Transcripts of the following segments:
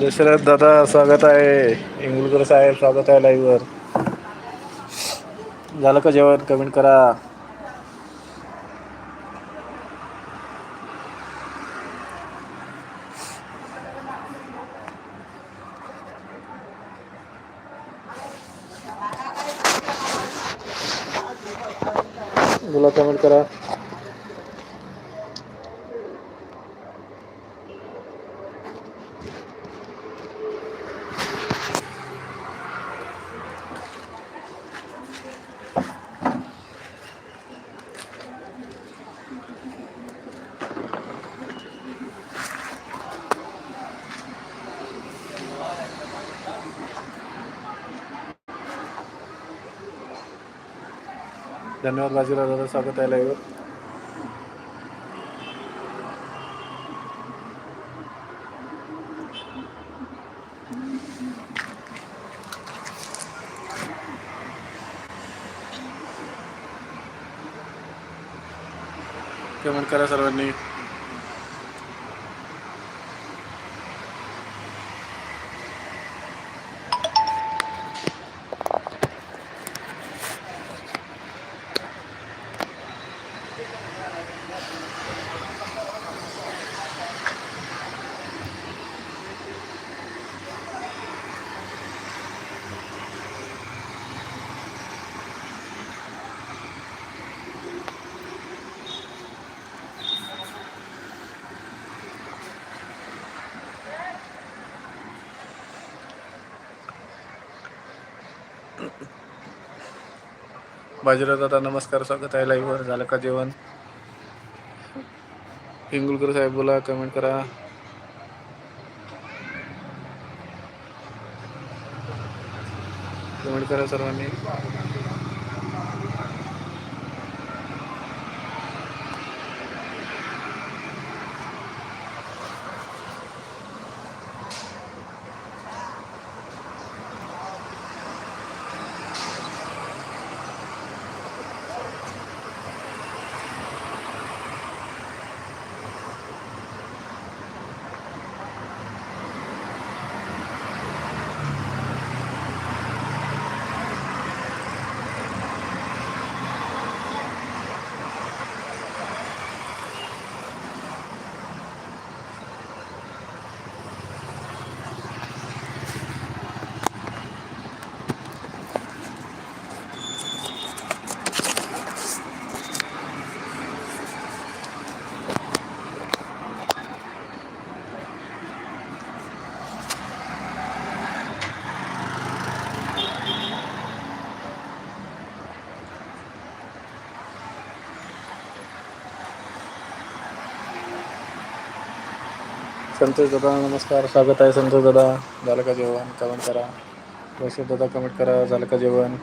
दशरथ दादा स्वागत आहे. इंगुलकर साहेब स्वागत आहे लाईव्हवर झालं का जेवण? कमेंट करा. बोला कमेंट करा. धन्यवाद बाजीराव दादा स्वागत आहे लाईव्ह वर. कमेंट करा सर्वांनी. बाजीराव दादा नमस्कार स्वागत आहे लाईव्हवर झालं का जेवण? इंगुलकर साहेब बोला कमेंट करा. कमेंट करा सर्वांनी. संतोष दादा नमस्कार. स्वागत आहे संतोष दादा. झालं का जेवण? कमेंट करा. वैशिक दादा कमेंट करा. झालं का जेवण?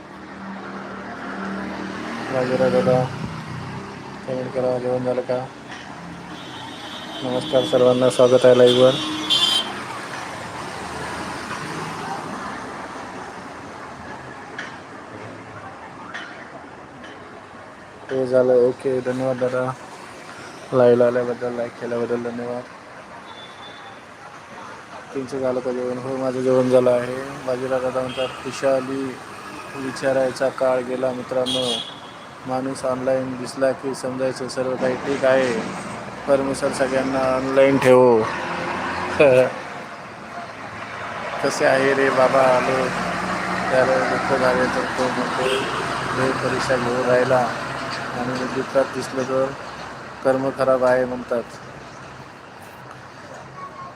बाजीराव दादा कमेंट करा. जेवण झालं का? नमस्कार सर्वांना. स्वागत आहे लाईव्हवर ते झालं. ओके. धन्यवाद दादा. लाईव्हला आल्याबद्दल लाईक केल्याबद्दल धन्यवाद. तीनशे झालं का जेवण. हो माझं जेवण झालं आहे. बाजीराव दादा म्हणतात खुशाली विचारायचा काळ गेला मित्रांनो. माणूस ऑनलाईन दिसला की समजायचं सर्व काही ठीक आहे. परमेश्वर सगळ्यांना ऑनलाईन ठेवो. कसे आहे रे बाबा आलो त्याला दुःख झाले तर तो म्हणतो देव परीक्षा घेऊन राहिला. आणि दुःखात दिसलं तर कर्म खराब आहे म्हणतात.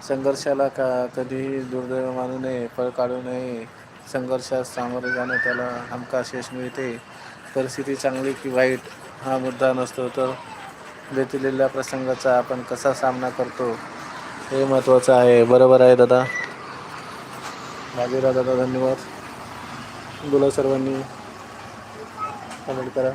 संघर्षाला का कधीही दुर्दैव मानू नये फळ काढू नये. संघर्षास सामोरे जाणं त्याला हमखास यश मिळते. परिस्थिती चांगली की वाईट हा मुद्दा नसतो तर बेतलेल्या प्रसंगाचा आपण कसा सामना करतो हे महत्त्वाचं आहे. बरोबर आहे दादा? बाजीराव दादा धन्यवाद. बोला सर्वांनी. कमेंट करा.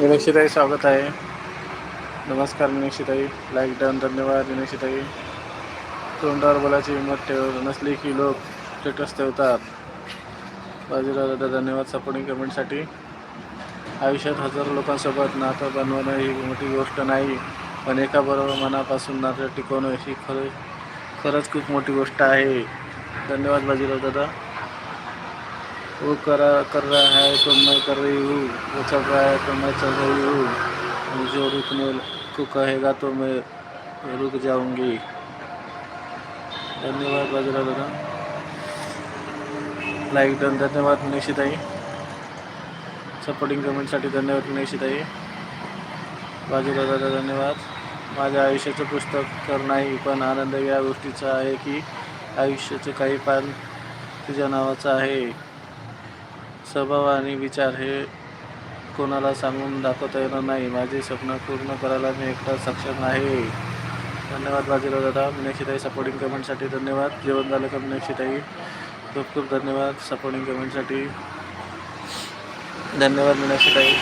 मीनाक्षीताई स्वागत आहे. नमस्कार मीनाक्षीताई लाईक डन धन्यवाद मीनाक्षीताई तोंडावर बोलायची हिंमत ठेव नसली की लोक स्टेटस ठेवतात. बाजीराव दादा धन्यवाद सपोर्टिंग कमेंटसाठी आयुष्यात हजारो लोकांसोबत नातं बनवणं ही मोठी गोष्ट नाही पण एकाबरोबर मनापासून नातं टिकवणं ही खरं खरंच खूप मोठी गोष्ट आहे. धन्यवाद बाजीराव दादा. वो करा कर रहा है तो मैं कर रही हूँ। वो चल रहा है तो मैं चल रही हूँ। जो रुकने को कहेगा तो मैं रुक जाऊंगी। धन्यवाद बाजीराव दादा। लाईक डन धन्यवाद निशिताई सपोर्टिंग कमेंटसाठी धन्यवाद निशिताई बाजूला दादा धन्यवाद। माझ्या आयुष्याचं पुस्तक तर नाही पण आनंद या गोष्टीचा आहे की आयुष्याचं काही पान तुझ्या नावाचं आहे. स्वभाव आणि विचार हे कोणाला सांगून दाखवता येणार नाही. माझे स्वप्न पूर्ण करायला मी एकटा सक्षम आहे. धन्यवाद बाजीराव दादा. मीनाक्षीताई सपोर्टिंग कमेंटसाठी धन्यवाद. जेवण झालं का मीनाक्षीताई खूप खूप धन्यवाद सपोर्टिंग कमेंटसाठी धन्यवाद मीनाक्षीताई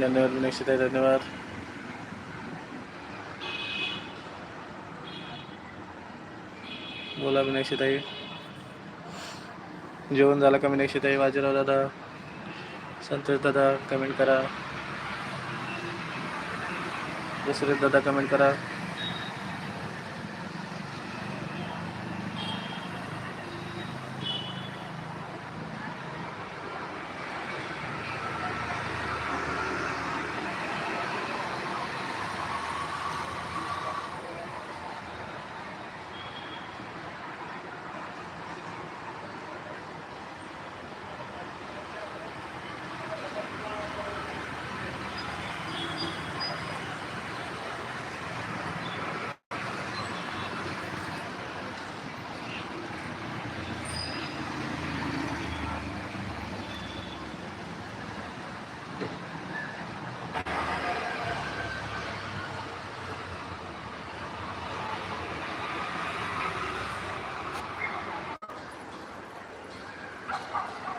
धन्यवाद मीनाक्षीताई धन्यवाद. बोला मीनाक्षीताई जेवण झालं का मीनाक्षीताई बाजीराव दादा संतोष दादा कमेंट करा. दसरे दादा कमेंट करा.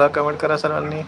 मला कमेंट करा सर्वांनी.